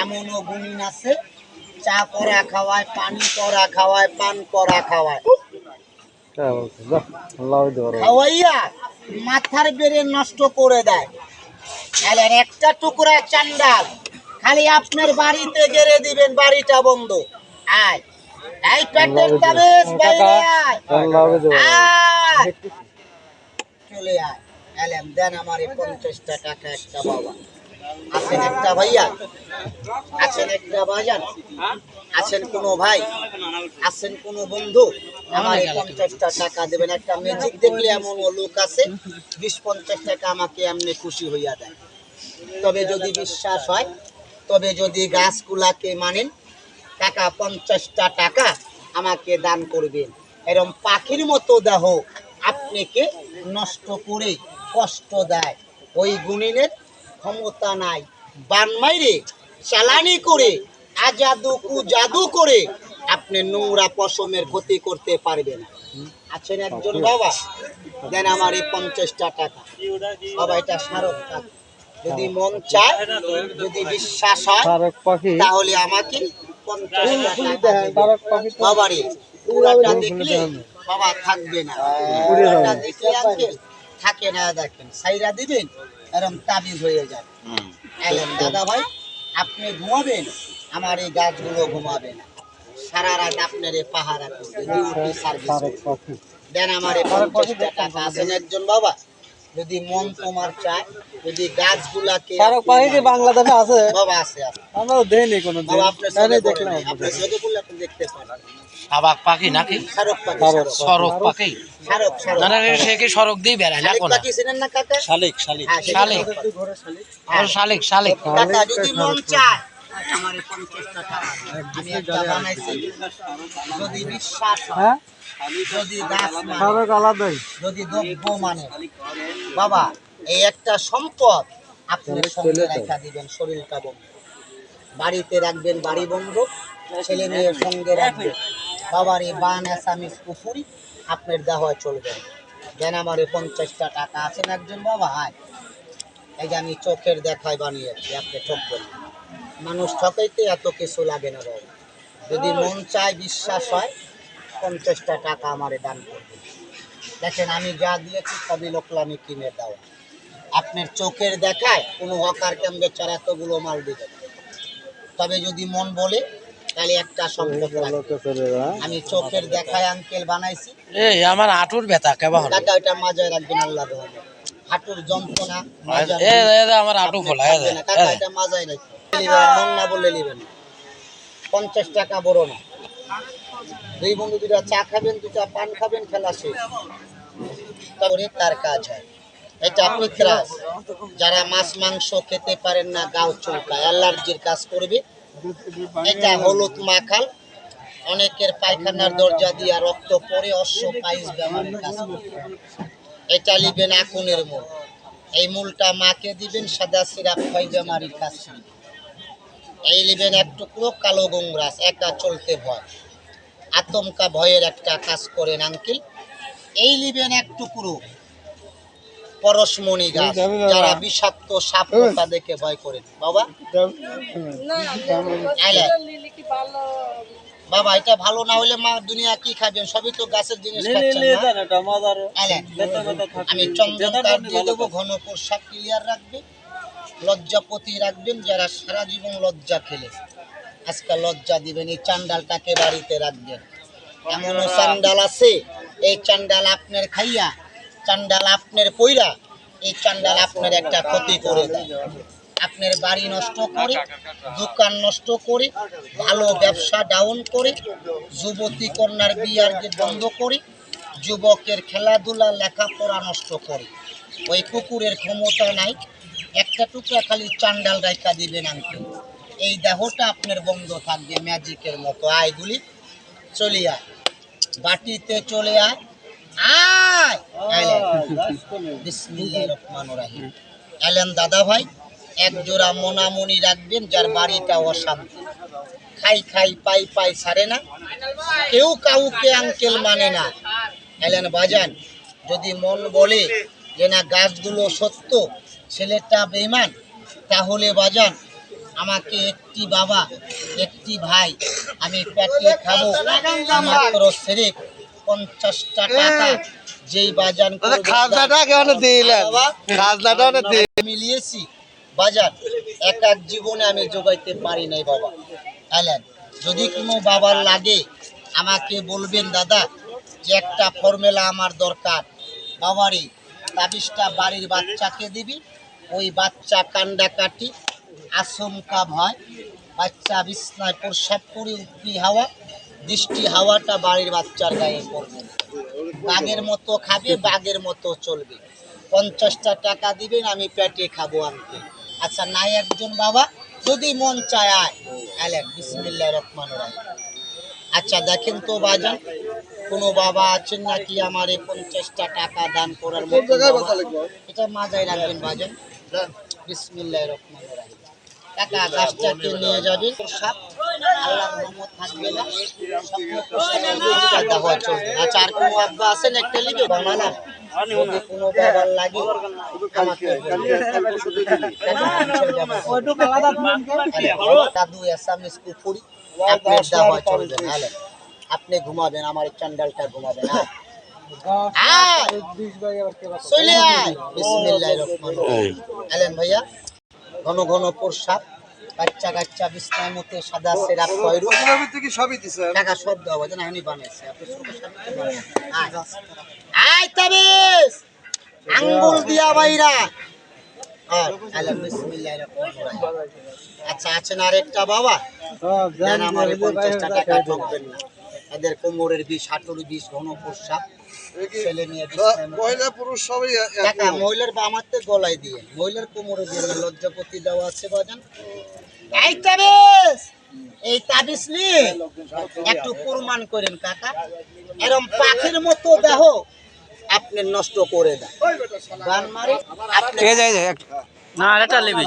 এমনও গুণিন আছে চা করা খাওয়ায় পানি করা খাওয়ায় পান করা খাওয়ায়। খাওয়াইয়া মাথার বেড়ে নষ্ট করে দেয়। একটা টুকরা চান্ডাল খালি আপনার বাড়িতে গেড়ে দিবেন বাড়িটা বন্ধ। আয় এই পেটের তাবেজ বাইরে আয়। চলে আয়। দেন আমার পঞ্চাশটা টাকা একটা বাবা। আছেন একটা ভাইয়া, আছেন একটা বাজান, আছেন কোনো ভাই, আছেন কোনো বন্ধু, আমার পঞ্চাশটা টাকা দেবেন, একটা ম্যাজিক দেখলে এমন লোক আছে, বিশ পঞ্চাশ টাকা আমাকে এমনি খুশি হইয়া দেয়। তবে যদি বিশ্বাস হয়, তবে যদি গাছগুলাকে মানেন, টাকা পঞ্চাশটা টাকা আমাকে দান করবেন। এরম পাখির মতো দেহ আপনাকে নষ্ট করে কষ্ট দেয়। ওই গুণিনের ক্ষমতা নাই। বান মাইরে চালানি করে আজাদু কু জাদু করে আপনি নোংরা পশমের ক্ষতি করতে পারবে না। আছেন একজন বাবা দেন আমার এই পঞ্চাশটা টাকা। বাবা এটা স্মারক যদি মন চায় যদি বিশ্বাস হয় তাহলে আমাকে বাবারে পুরাটা দেখলে বাবা থাকবে না। পুরাটা দেখলে থাকে না দেখেন সাইরা দিবেন। এরকম তাবিজ হয়ে যায়। এলেন দাদা ভাই আপনি ঘুমাবেন? আমার এই গাছগুলো ঘুমাবে না। সারা রাত আপনার এই পাহারা করবে। তারক পাখি দেন আমার এই পঞ্চাশটা টাকা আছেন একজন বাবা যদি মন তোমার চায় যদি গাছগুলাকে তারক পাখি কি বাংলাদেশে আছে? বাবা আছে আছে। আমরা তো দেইনি কোনো দিন। সাথে দেখলাম আপনার সাথে বললে আপনি দেখতে পারেন। সাবাক পাখি নাকি? শারক পাখি সরক পাখি। শারক শারক না না সে কি সরক দিয়ে বেড়ায় না শালিক কোনা? পাখি চিনেন না কাকা? শালিক শালিক। হ্যাঁ, শালিক। শালিক। আর শালিক। শালিক কাকা যদি মন চায় আমার এই 50 টাকা। আমি একটা বানাইছি যদি বিশ্বাস হ্যাঁ যদি মানে যদি দ্রব্য মানে। বাবা এই একটা সম্পদ আপনি সঙ্গে রেখা দিবেন শরীরটা বন্ধ। বাড়িতে রাখবেন বাড়ি বন্ধ ছেলে মেয়ের সঙ্গে রাখবেন। বাবার এই বান আসামিস পুকুরি আপনার দেওয়া চলবে। না। দেন আমার এই পঞ্চাশটা টাকা আছেন একজন বাবা আয়। এই যে আমি চোখের দেখায় বানিয়েছি আপনি চোখ না। মানুষ ঠকাইতে এত কিছু লাগে না বাবা যদি মন চায় বিশ্বাস হয় পঞ্চাশটা টাকা আমারে দান করবে। দেখেন আমি যা দিয়েছি সবই লোকলামি কিনে দেওয়া। আপনার চোখের দেখায় কোনো হকার কেন্দ্র ছাড়া এতগুলো মাল দিবে? তবে যদি মন বলে তাহলে একটা আমি চোখের দেখায় আঙ্কেল বানাইছি। এই আমার হাঁটুর ব্যথা কেবা টাকা ওইটা মাজায় রাখবেন আল্লাহ হাঁটুর যন্ত্রণা আমার হাঁটু টাকা এটা মাজায় রাখবেন। নেবেন পঞ্চাশ টাকা বড় না। দুই বন্ধু দুটা চা খাবেন দুটা পান খাবেন, খেলা শেষ। তার কাজ হয়। এটা পিত্রাস যারা মাছ, মাংস খেতে পারেন না, গাও চৌকা অ্যালার্জির কাজ করবে। এটা হলুদ মাখাল। অনেকের পায়খানার দরজা দিয়া রক্ত পরে অশ্ব পাইস ব্যবহারের কাজ এটা লিবেন আকুনের মূল। এই মূলটা মাকে দিবেন সাদা সিরাপ পাইজামারির কাজ করবে। এই লিবেন এক টুকরো কালো গঙ্গরাস একা চলতে ভয়। আতঙ্কা ভয়ের একটা কাজ করেন আঙ্কিল। এই লিবেন এক টুকরো পরশমণি গাছ যারা বিষাক্ত সাপ পোকা দেখে ভয় করেন। বাবা? বাবা এটা ভালো না হলে মা দুনিয়া কি খাবেন? সবই তো গাছের জিনিস। আমি চন্দন কাঠ দিয়ে দেবো ঘন পোশাক ক্লিয়ার রাখবে। লজ্জাপতি রাখবেন যারা সারা জীবন লজ্জা খেলে। আজকে লজ্জা দিবেন, এই চান্ডালটাকে বাড়িতে রাখবেন। এমনও চান্ডাল আছে, এই চান্ডাল আপনার খাইয়া, চান্ডাল আপনার পইরা, এই চান্ডাল আপনার একটা ক্ষতি করে দেয়। আপনার বাড়ি নষ্ট করে, দোকান নষ্ট করে, ভালো ব্যবসা ডাউন করে, যুবতী কন্যার বিয়ার বন্ধ করে, যুবকের খেলাধুলা, লেখাপড়া নষ্ট করে। ওই কুকুরের ক্ষমতা নাই একটা টুকরা খালি চান্ডাল রাইখা দিবেন আঙ্কেল। এই দেহটা আপনার বন্ধ থাকবে ম্যাজিকের মতো। আয়গুলি চলে আয়। বাটিতে চলে আয়। আয়! রাখবেন যার বাড়িটা অশান্তি। খাই খাই সারে না। কেউ কাউকে আঙ্কেল মানে না। বাজান, যদি মন বলে যে না গাছগুলো সত্য ছেলেটা বেমান তাহলে বাজান আমাকে একটি বাবা একটি ভাই আমি পেটে খাব। মাত্র সেরেক পঞ্চাশটা টাকা। যেই বাজান মিলিয়েছি। বাজার এক এক জীবনে আমি যোগাইতে পারি নাই বাবা। আইলেন যদি কোনো বাবার লাগে আমাকে বলবেন দাদা যে একটা ফর্মুলা আমার দরকার। বাবারই তাবিজটা বাড়ির বাচ্চাকে দিবি, ওই বাচ্চা কান্ডা কাটি আচমকা ভয়, বাচ্চা বিছনায় প্রসাব করে উপরি হাওয়া, দৃষ্টি হাওয়াটা বাড়ির বাচ্চার গায়ে পড়বে বাঘের মতো খাবে, বাঘের মতো চলবে। পঞ্চাশটা টাকা দিবেন, আমি পেটে খাব আনতে। আচ্ছা নাই একজন বাবা, যদি মন চায় আয়। আলেন বিসমিল্লাহ রহমান রায় আচ্ছা দেখেন তো বাজান কোনো বাবা আছেন নাকি আমার এই পঞ্চাশটা টাকা দান করার মতো এটা মাজায় রাখবেন বাজান। বিসমিল্লাহ রহমান রাহিম। টাকা গাছটাকে নিয়ে যাবেন সাপ আল্লাহর রহমত থাকবে না। স্বপ্ন প্রসাদের দুধটা দেওয়া চলবে। আচ্ছা আর কোনো আব্বা আছেন? একটা লিখে দাদু এসামিস কুফুরি। আপনার দেওয়া চলবে না হলে আপনি ঘুমাবেন আমার এই চান্ডালটা হ্যাঁ। রহমানির রহিম। এলেন ভাইয়া ঘন ঘন প্রসাব বাচ্চা কাচ্চা বিছনায় মতে সাদা সেরাপ কয়রু সবই দিছে? টাকা সব দেওয়া হবে না আমি বানাইছি। আয়। তাবিজ! আঙ্গুল দিয়া বাইরা। আচ্ছা আছেন আরেকটা বাবা? দেন আমার পঞ্চাশটা টাকা ঠকবেন না। এদের কোমরের বিষ হাঁটুর বিষ ঘন প্রসাব ছেলে মতে- মহিলা পুরুষ সবই টাকা মহিলার বামাতে গলায় দিয়ে মহিলার কোমরে দিয়ে লজ্জাপতি দেওয়া আছে বাজান। এই তাবিজ! এই তাবিজ নিয়ে একটু প্রমাণ করেন কাকা। এরম পাখির মতো দেহ আপনি নষ্ট করে দেন। মারে আপনি না এটা লিবি।